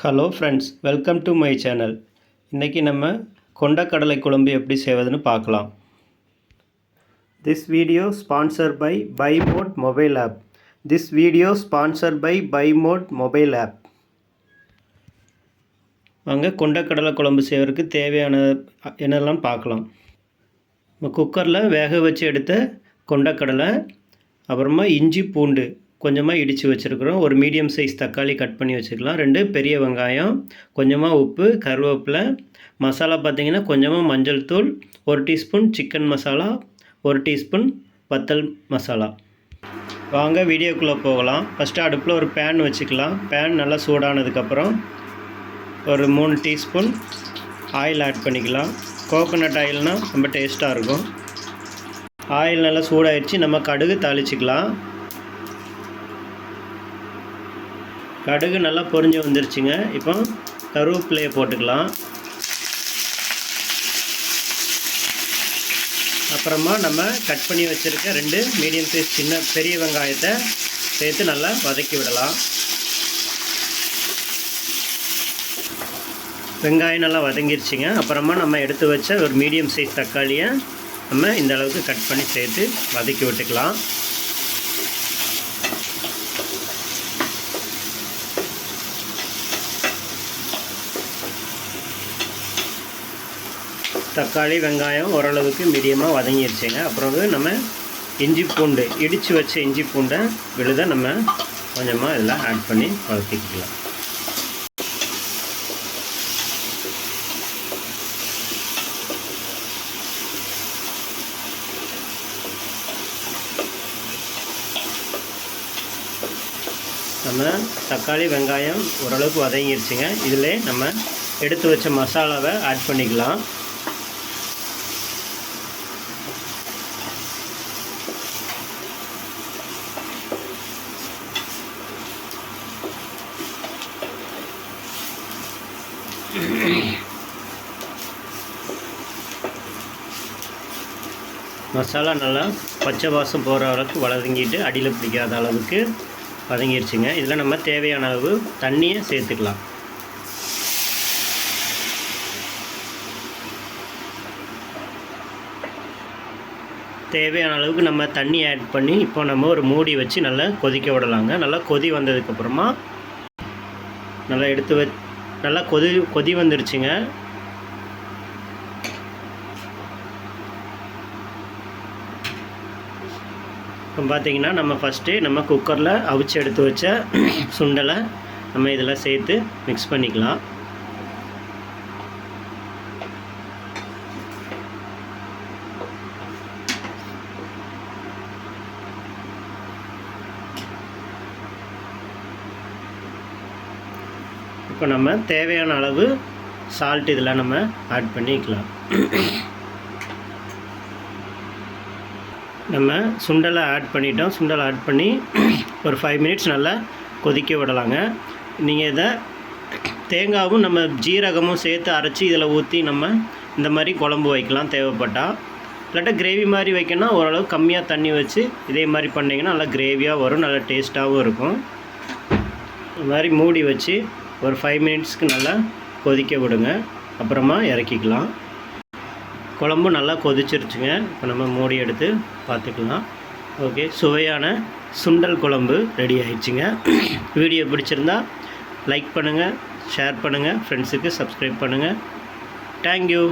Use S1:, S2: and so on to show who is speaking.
S1: Hello friends welcome to my channel இன்றைக்கி நம்ம கொண்டக்கடலை குழம்பு எப்படி செய்வதுன்னு பார்க்கலாம். This video sponsor by by mod mobile app this video sponsor by by mod mobile app வாங்க கொண்டக்கடலை குழம்பு செய்வதற்கு தேவையான என்னெல்லாம் பார்க்கலாம். நம்ம குக்கரில் வேக வச்சு எடுத்த கொண்டக்கடலை அப்புறமா இஞ்சி பூண்டு கொஞ்சமாக இடித்து வச்சுருக்குறோம். ஒரு மீடியம் சைஸ் தக்காளி கட் பண்ணி வச்சுக்கலாம். ரெண்டு பெரிய வெங்காயம் கொஞ்சமாக உப்பு கருவேப்பிலை. மசாலா பார்த்திங்கன்னா கொஞ்சமாக மஞ்சள் தூள் ஒரு டீஸ்பூன் சிக்கன் மசாலா ஒரு டீஸ்பூன் வத்தல் மசாலா. வாங்க வீடியோக்குள்ளே போகலாம். ஃபஸ்ட்டு அடுப்பில் ஒரு பேன் வச்சுக்கலாம். பேன் நல்லா சூடானதுக்கப்புறம் ஒரு மூணு டீஸ்பூன் ஆயில் ஆட் பண்ணிக்கலாம். கோகோனட் ஆயில்னால் ரொம்ப டேஸ்ட்டாக இருக்கும். ஆயில் நல்லா சூடாயிடுச்சு நம்ம கடுகு தாளிச்சிக்கலாம். கடுகு நல்லா பொரிஞ்சு வந்துருச்சுங்க. இப்போ கருவேப்பிலையை போட்டுக்கலாம். அப்புறமா நம்ம கட் பண்ணி வச்சுருக்க ரெண்டு மீடியம் சைஸ் சின்ன பெரிய வெங்காயத்தை சேர்த்து நல்லா வதக்கி விடலாம். வெங்காயம் நல்லா வதங்கிருச்சுங்க. அப்புறமா நம்ம எடுத்து வச்ச ஒரு மீடியம் சைஸ் தக்காளியை நம்ம இந்த அளவுக்கு கட் பண்ணி சேர்த்து வதக்கி விட்டுக்கலாம். தக்காளி வெங்காயம் ஓரளவுக்கு மீடியமாக வதங்கிடுச்சுங்க அப்புறம் வந்து நம்ம இஞ்சி பூண்டு இடித்து வச்ச இஞ்சி பூண்டை விழுத நம்ம கொஞ்சமாக இதில் ஆட் பண்ணி வதக்கிக்கலாம். நம்ம தக்காளி வெங்காயம் ஓரளவுக்கு வதங்கிடுச்சுங்க இதில் நம்ம எடுத்து வச்ச மசாலாவை ஆட் பண்ணிக்கலாம். மசாலா நல்லா பச்சை வாசம் போகிற அளவுக்கு வதங்கிட்டு அடியில் பிடிக்காத அளவுக்கு வதங்கிருச்சுங்க. இதில் நம்ம தேவையான அளவு தண்ணியை சேர்த்துக்கலாம். தேவையான அளவுக்கு நம்ம தண்ணி ஆட் பண்ணி இப்போ நம்ம ஒரு மூடி வச்சு நல்லா கொதிக்க விடலாங்க. நல்லா கொதி வந்ததுக்கப்புறமா நல்லா எடுத்து வ நல்லா கொதி கொதி வந்துருச்சுங்க. இப்போ பார்த்தீங்கன்னா நம்ம ஃபஸ்ட்டு நம்ம குக்கரில் அவிச்சு எடுத்து வச்ச சுண்டலை நம்ம இதெல்லாம் சேர்த்து மிக்ஸ் பண்ணிக்கலாம். இப்போ நம்ம தேவையான அளவு சால்ட் இதில் நம்ம ஆட் பண்ணிக்கலாம். நம்ம சுண்டலை ஆட் பண்ணிட்டோம். சுண்டலை ஆட் பண்ணி ஒரு ஃபைவ் மினிட்ஸ் நல்லா கொதிக்க விடலாங்க. நீங்கள் இதை தேங்காவும் நம்ம ஜீரகமும் சேர்த்து அரைச்சி இதில் ஊற்றி நம்ம இந்த மாதிரி குழம்பு வைக்கலாம் தேவைப்பட்டால் இல்லாட்டா கிரேவி மாதிரி வைக்கணும்னா ஓரளவு கம்மியாக தண்ணி வச்சு இதே மாதிரி பண்ணிங்கன்னா நல்லா கிரேவியாக வரும் நல்லா டேஸ்ட்டாகவும் இருக்கும். இந்த மாதிரி மூடி வச்சு ஒரு ஃபைவ் மினிட்ஸ்க்கு நல்லா கொதிக்க விடுங்க. அப்புறமா இறக்கிக்கலாம். குழம்பு நல்லா கொதிச்சிருச்சுங்க. இப்போ நம்ம மூடி எடுத்து பார்த்துக்கலாம். ஓகே சுவையான சுண்டல் குழம்பு ரெடி ஆயிடுச்சுங்க. வீடியோ பிடிச்சிருந்தா லைக் பண்ணுங்கள் ஷேர் பண்ணுங்கள் ஃப்ரெண்ட்ஸுக்கு சப்ஸ்கிரைப் பண்ணுங்கள் தேங்க்யூ